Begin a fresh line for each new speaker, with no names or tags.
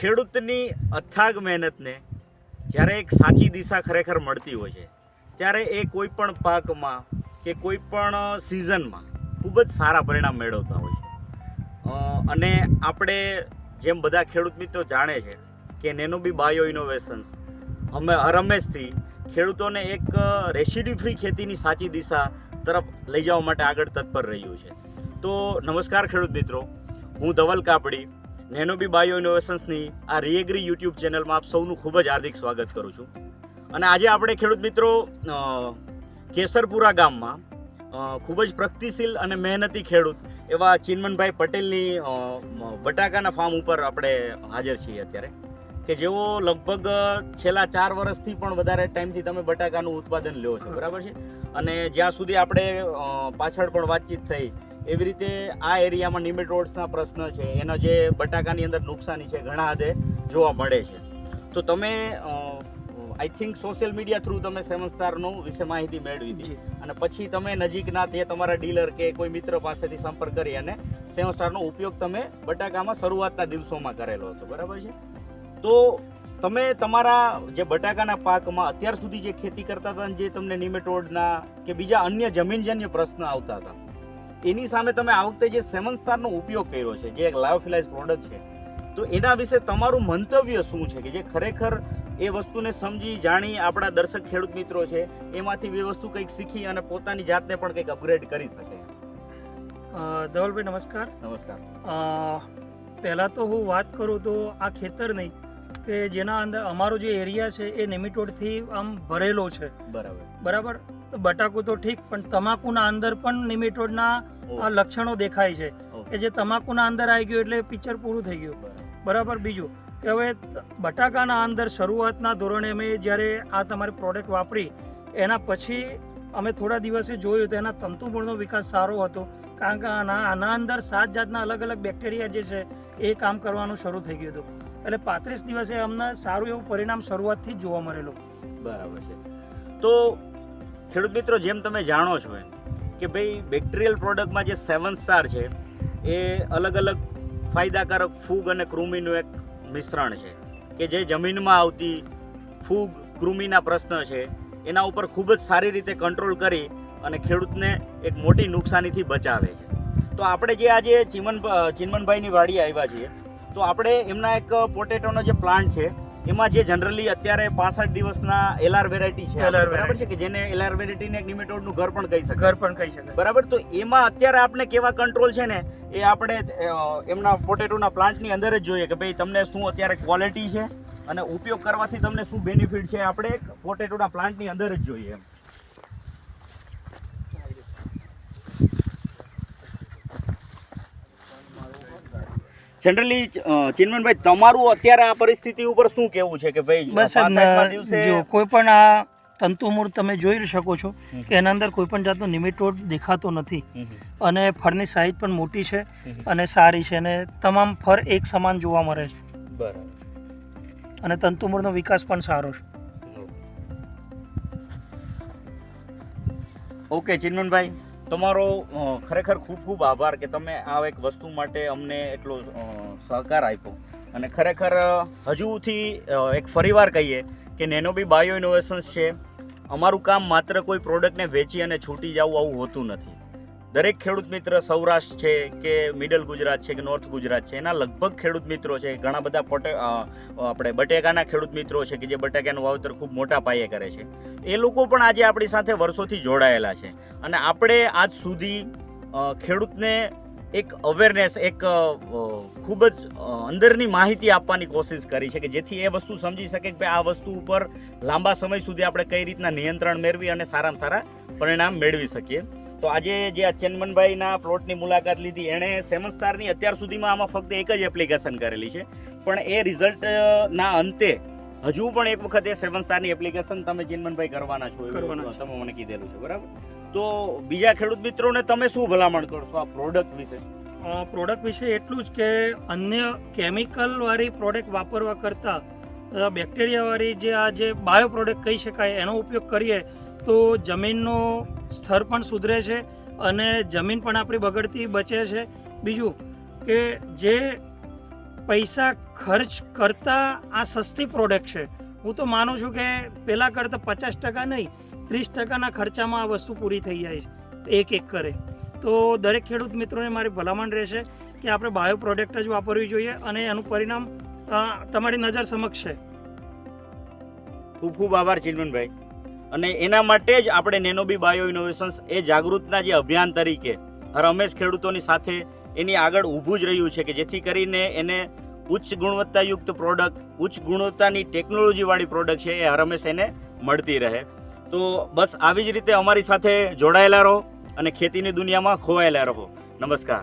ખેડૂતની અથાગ મહેનતને જ્યારે એક સાચી દિશા ખરેખર મળતી હોય છે, ત્યારે એ કોઈ પણ પાકમાં કે કોઈ પણ સિઝનમાં ખૂબ જ સારા પરિણામ મેળવતા હોય છે. અને આપણે જેમ બધા ખેડૂત મિત્રો જાણે છે કે નેનોબી બાયો ઇનોવેશન્સ અમે હરમેશથી ખેડૂતોને એક રેસિડ્યુ ફ્રી ખેતીની સાચી દિશા તરફ લઈ જવા માટે આગળ તત્પર રહ્યું છે. તો નમસ્કાર ખેડૂત મિત્રો, હું ધવલ કાપડી નેનોબી બાયો ઇનોવેશન્સની આ રીએગ્રી યુટ્યુબ ચેનલમાં આપ સૌનું ખૂબ જ હાર્દિક સ્વાગત કરું છું. અને આજે આપણે ખેડૂત મિત્રો કેસરપુરા ગામમાં ખૂબ જ પ્રગતિશીલ અને મહેનતી ખેડૂત એવા ચિન્મનભાઈ પટેલની બટાકાના ફાર્મ ઉપર આપણે હાજર છીએ અત્યારે. કે જેઓ લગભગ છેલ્લા ચાર વર્ષથી પણ વધારે ટાઈમથી તમે બટાકાનું ઉત્પાદન લ્યો છો. બરાબર છે? અને જ્યાં સુધી આપણે પાછળ પણ વાતચીત થઈ એવી રીતે આ એરિયામાં નિમેટોડ્સના પ્રશ્ન છે. એના જે બટાકાની અંદર નુકસાની છે ઘણા હદે જોવા મળે છે. તો તમે I think social media through તમે સેવન સ્ટારનું વિશે માહિતી મેળવી હતી. અને પછી તમે નજીકના તે તમારા ડીલર કે કોઈ મિત્ર પાસેથી સંપર્ક કરી અને સેવન સ્ટારનો ઉપયોગ તમે બટાકામાં શરૂઆતના દિવસોમાં કરેલો હતો. બરાબર છે? તો તમે તમારા જે બટાકાના પાકમાં અત્યાર સુધી જે ખેતી કરતા હતા અને જે તમને નિમેટોડના કે બીજા અન્ય જમીનજન્ય પ્રશ્ન આવતા હતા એની સામે તમે આ વખતે જે સેવન સ્ટારનો ઉપયોગ કર્યો છે જે એક લાયોફિલાઇઝ પ્રોડક્ટ છે તો એના વિશે તમારું મંતવ્ય શું છે કે જે ખરેખર એ વસ્તુને સમજી જાણી આપણા દર્શક ખેડૂત મિત્રો છે એમાંથી એ વસ્તુ કંઈક શીખી અને પોતાની જાતને પણ કંઈક અપગ્રેડ કરી શકે?
ધવલભાઈ નમસ્કાર.
નમસ્કાર.
પહેલાં તો હું વાત કરું તો આ ખેતર નહીં કે જેના અંદર અમારો જે એરિયા છે એ નેમિટોડથી આમ ભરેલો છે.
બરાબર.
બરાબર? તો બટાકું તો ઠીક પણ તમાકુના અંદર પણ નિમેટોડના આ લક્ષણો દેખાય છે. કે જે તમાકુના અંદર આવી ગયું એટલે પિક્ચર પૂરું થઈ ગયું.
બરાબર.
બીજું કે હવે બટાકાના અંદર શરૂઆતના ધોરણે અમે જ્યારે આ તમારી પ્રોડક્ટ વાપરી એના પછી અમે થોડા દિવસે જોયું તો એના તંતુમૂળનો વિકાસ સારો હતો કારણ કે આના આના અંદર સાત જાતના અલગ અલગ બેક્ટેરિયા જે છે એ કામ કરવાનું શરૂ થઈ ગયું હતું. એટલે પાંત્રીસ દિવસે અમને સારું એવું પરિણામ શરૂઆતથી જ જોવા મળેલું.
બરાબર છે. તો ખેડૂત મિત્રો, જેમ તમે જાણો છો એમ કે ભાઈ બેક્ટેરિયલ પ્રોડક્ટમાં જે સેવન સ્ટાર છે, એ અલગ અલગ ફાયદાકારક ફૂગ અને કૃમિનું એક મિશ્રણ છે કે જે જમીનમાં આવતી ફૂગ, કૃમિના પ્રશ્ન છે, એના ઉપર ખૂબ જ સારી રીતે કંટ્રોલ કરી અને ખેડૂતને એક મોટી નુકસાનીથી બચાવે છે. તો આપણે જે આજે ચિમન, ચિન્મનભાઈની વાડી આવ્યા છીએ, તો આપણે એમના એક પોટેટોનો જે પ્લાન્ટ છે એમાં જે જનરલી અત્યારે પાસઠ દિવસના એલઆર વેરાયટી છે બરાબર છે કે જેને એલઆર વેરાયટીને એક નિમેટોડનું ઘર પણ કહી શકાય.
ઘર પણ કહી શકાય.
બરાબર? તો એમાં અત્યારે આપણે કેવા કંટ્રોલ છે ને એ આપણે એમના પોટેટોના પ્લાન્ટની અંદર જ જોઈએ કે ભાઈ તમને શું અત્યારે ક્વોલિટી છે અને ઉપયોગ કરવાથી તમને શું બેનિફિટ છે આપણે એક પોટેટોના પ્લાન્ટની અંદર જ જોઈએ એમ. જનરલી ચિન્મનભાઈ તમારું અત્યારે આ પરિસ્થિતિ ઉપર શું કેવું છે કે ભાઈ
બસ જો કોઈ પણ આ તંતુમૂળ તમે જોઈ શકો છો કે એના અંદર કોઈ પણ જાતનો નિમિટોડ દેખાતો નથી. અને ફળની સાઈઝ પણ મોટી છે અને સારી છે અને તમામ ફર એક સમાન જોવા મળે છે.
બરાબર.
અને તંતુમૂળનો વિકાસ પણ સારો છે.
ઓકે ચિન્મનભાઈ. તમારો ખરેખર ખૂબ ખૂબ આભાર કે તમે આ એક વસ્તુ માટે અમને એટલો સહકાર આપ્યો. અને ખરેખર હજુથી એક ફરીવાર કહીએ કે નેનોબી બાયો ઇનોવેશન્સ છે. અમારું કામ માત્ર કોઈ પ્રોડક્ટને વેચી અને છૂટી જવું આવું હોતું નથી. દરેક ખેડૂત મિત્ર સૌરાષ્ટ્ર છે કે મિડલ ગુજરાત છે કે નોર્થ ગુજરાત છે, એના લગભગ ખેડૂત મિત્રો છે, ઘણા બધા પોટે આપણે બટેકાના ખેડૂત મિત્રો છે કે જે બટેકાનું વાવેતર ખૂબ મોટા પાયે કરે છે. એ લોકો પણ આજે આપણી સાથે વર્ષોથી જોડાયેલા છે. અને આપણે આજ સુધી ખેડૂતને એક અવેરનેસ એક ખૂબ જ અંદરની માહિતી આપવાની કોશિશ કરી છે કે જેથી એ વસ્તુ સમજી શકે કે ભાઈ આ વસ્તુ ઉપર લાંબા સમય સુધી આપણે કઈ રીતના નિયંત્રણ મેળવી અને સારામાં સારા પરિણામ મેળવી શકીએ. તો આજે જે આ ચેનમનભાઈના પ્લોટની મુલાકાત લીધી એણે સેવન સ્ટારની અત્યાર સુધીમાં આમાં ફક્ત એક જ એપ્લિકેશન કરેલી છે. પણ એ રિઝલ્ટના અંતે હજુ પણ એક વખત એ સેવન સ્ટારની એપ્લિકેશન તમે ચિન્મનભાઈ કરવાના છો. તમે મને કીધેલું છે બરાબર? તો બીજા ખેડૂત મિત્રોને તમે શું ભલામણ કરશો આ પ્રોડક્ટ વિશે?
પ્રોડક્ટ વિશે એટલું જ કે અન્ય કેમિકલવાળી પ્રોડક્ટ વાપરવા કરતાં બેક્ટેરિયાવાળી જે આ જે બાયો પ્રોડક્ટ કહી શકાય એનો ઉપયોગ કરીએ તો જમીનનું સ્તર પણ સુધરે છે અને જમીન પણ આપણી બગડતી બચે છે. બીજું કે જે પૈસા ખર્ચ કરતાં આ સસ્તી પ્રોડક્ટ છે. હું તો માનું છું કે પહેલાં કરતાં પચાસ ટકા નહીં, ત્રીસ ટકાના ખર્ચામાં આ વસ્તુ પૂરી થઈ જાય છે, એક એક કરે. તો દરેક ખેડૂત મિત્રોને મારી ભલામણ રહેશે કે આપણે બાયો પ્રોડક્ટ જ વાપરવી જોઈએ અને એનું પરિણામ તમારી નજર સમક્ષ છે.
ખૂબ ખૂબ આભાર ચિંતનભાઈ અને એના માટે જ આપણે નેનોબી બાયો ઇનોવેશન્સ એ જાગૃતના જે અભિયાન તરીકે હર હંમેશ ખેડૂતોની સાથે એની આગળ ઊભું જ રહ્યું છે કે જેથી કરીને એને ઉચ્ચ ગુણવત્તાયુક્ત પ્રોડક્ટ ઉચ્ચ ગુણવત્તાની ટેકનોલોજીવાળી પ્રોડક્ટ છે એ હર હંમેશ એને મળતી રહે. તો બસ આવી જ રીતે અમારી સાથે જોડાયેલા રહો અને ખેતીની દુનિયામાં ખોવાયેલા રહો. નમસ્કાર.